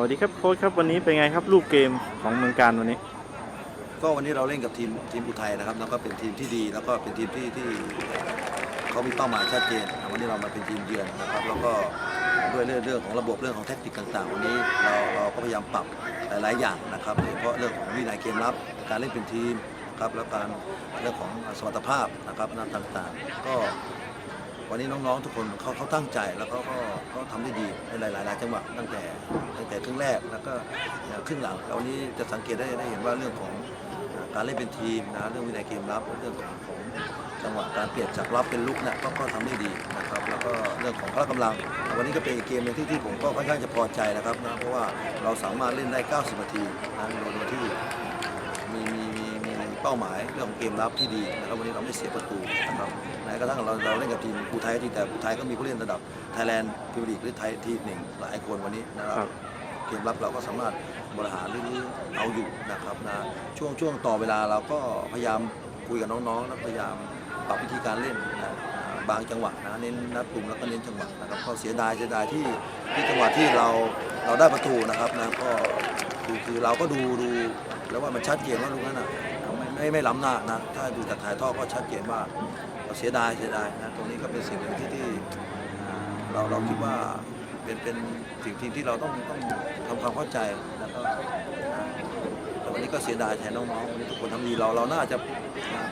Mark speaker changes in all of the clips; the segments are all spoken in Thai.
Speaker 1: สวัสดีครับโค้ชครับวันนี้เป็นไงครับรูปเกมของเมืองการวันนี้
Speaker 2: ก็วันนี้เราเล่นกับทีมทีมอุทัยนะครับแล้วก็เป็นทีมที่ดีแล้วก็เป็นทีมที่ที่เขามีเป้าหมายชัดเจนวันนี้เรามาเป็นทีมเยือนนะครับแล้วก็ด้วยเรื่องเรื่องของระบบเรื่องของแทคนิคต่างๆ วันนี้เราเราก็พยายามปรับหลายๆอย่างนะครับโดยเฉพาะเรื่องของวินัยเกมรับ การเล่นเป็นทีมครับแล้วการเรื่องของสมรรถภาพนะครับนั่นต่างๆ ก็ วันนี้น้องๆทุกคนเขาเขาตั้งใจแล้วก็ก็เขาทำได้ดีในหลายๆจังหวะตั้งแต่ตั้งแต่ครึ่งแรกแล้วก็ครึ่งหลังแล้ววันนี้จะสังเกตได้ได้เห็นว่าเรื่องของการเล่นเป็นทีมนะเรื่องวินัยเกมรับเรื่องของของจังหวะการเปลี่ยนจากรับเป็นลุกเนี่ยก็ก็ทำได้ดีนะครับแล้วก็เรื่องของพละกำลัง วันนี้ก็เป็นเกมหนึงที่ที่ผมก็ค่อนข้างจะพอใจนะครับนะเพราะว่าเราสามารถเล่นได้ 90 นาทีนะโดยโดยที่มีมี ป้าหมายเรื่องของเกมรับที่ดีนะครับวันนี้เราไม่เสียประตูนะครับแม้กระทั่งเราเราเล่นกับทีมภูไทยจริงแต่ภูไทยก็มีผู้เล่นระดับไทยแลนด์พรีเมียร์ลีกหรือไทยทีมหนึ่งหลายคนวันนี้นะค
Speaker 1: ครั
Speaker 2: รับบเกมรับเราก็สามารถบริหารหรือเอาอยู่นะครับนะช่วงช่วงต่อเวลาเราก็พยายามคุยกับน้องๆแล้วพยายามปรับวิธีการเล่นนะบางจังหวะนะเน้นนัดกลุ่มแล้วก็เน้นจังหวะนะครับก็เสียดายเสียดายที่ที่จังหวะที่เราเราได้ประตูนะครับนะก็คือคือเราก็ดูดูแล้วว่ามันชัดเจนว่าลูกนั้นอะ ไม่ไม่ล้ำหน้านะถ้าดูจากถ่ายทอดก็ชัดเจนว่าเราเสียดายเสียดายนะตรงนี้ก็เป็นสิ่งหนึ่งที่ที่เราเราคิดว่าเป็นเป็นสิ่งที่ที่เราต้องต้องทำความเข้าใจแล้วก็แต่วันนี้ก็เสียดายแทนน้องๆวันนี้ทุกคนทำดีเราเราน่าจะ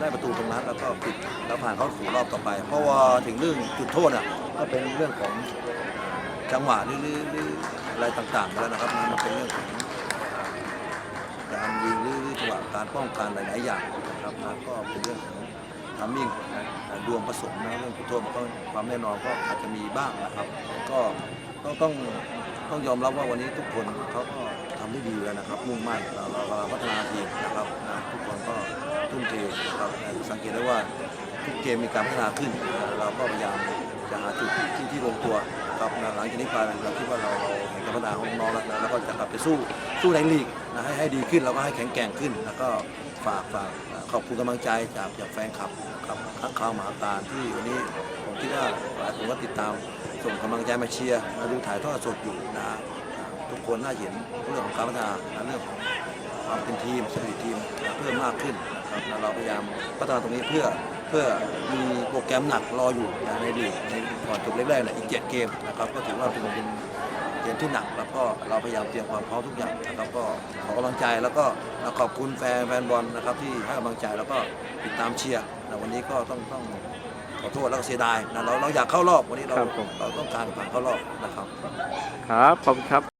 Speaker 2: ได้ประตูตรงนั้น แล้วก็ปิดแล้วผ่านเข้าสู่รอบต่อไป เพราะว่าถึงเรื่องจุดโทษอะก็เป็นเรื่องของจังหวะหรืออะไรต่างๆแล้วนะครับมันเป็นเรื่องของ การยิงหรือจังหวะการป้องกันหลายๆอย่างนะครับนะก็เป็นเรื่องของทามมิ่งดวงผสมนะเรื่องจุดโทษมันก็ความแน่นอนก็อาจจะมีบ้างนะครับ ก็ต้องต้องต้องยอมรับว่าวันนี้ทุกคนเขาก็ทำได้ดีแล้วนะครับ มุ่งมั่นเราเราพัฒนาทีมนะครับนะทุกคนก็ทุ่มเทนะครับสังเกตได้ว่าทุกเกมมีการพัฒนาขึ้น เราก็พยายาม จะหาจุดที่ที่ลงตัวครับนะหลังจากนี้ไปเราคิดว่าเราเราเห็นการพัฒนาของน้องแล้วนะแล้วก็จะกลับไปสู้สู้ในลีกนะให้ให้ดีขึ้นแล้วก็ให้แข็งแกร่งขึ้น แล้วก็ฝากฝากขอบคุณกำลังใจจากจากแฟนคลับครับข้างข่าวมหาการที่วันนี้ผมคิดว่าหลายคนก็ติดตามส่งกำลังใจมาเชียร์มาดูถ่ายทอดสดอยู่นะทุกคนน่าเห็นเรื่องของการพัฒนาและเรื่องของความเป็นทีมสปิริตทีมเพิ่มมากขึ้นนะครับเราพยายามพัฒนาตรงนี้เพื่อ เพื่อมีโปรแกรมหนักรออยู่นะในลีกในก่อนจบแรกๆเนี่ยอีก 7 เกมนะครับก็ถือว่าเป็นเป็นเกมที่หนัก แล้วก็เราพยายามเตรียมความพร้อมทุกอย่างนะครับก็ขอกำลังใจแล้วก็ขอบคุณแฟนแฟนบอลนะครับที่ให้กำลังใจแล้วก็ติดตามเชียร์นะวันนี้ก็ต้องต้องขอโทษแล้วก็เสียดายนะเราเราอยากเข้ารอบวันนี้เรา
Speaker 1: ครับผม
Speaker 2: เราต้องการผ่านเข้ารอบนะครับ
Speaker 1: ครับขอบคุณครับ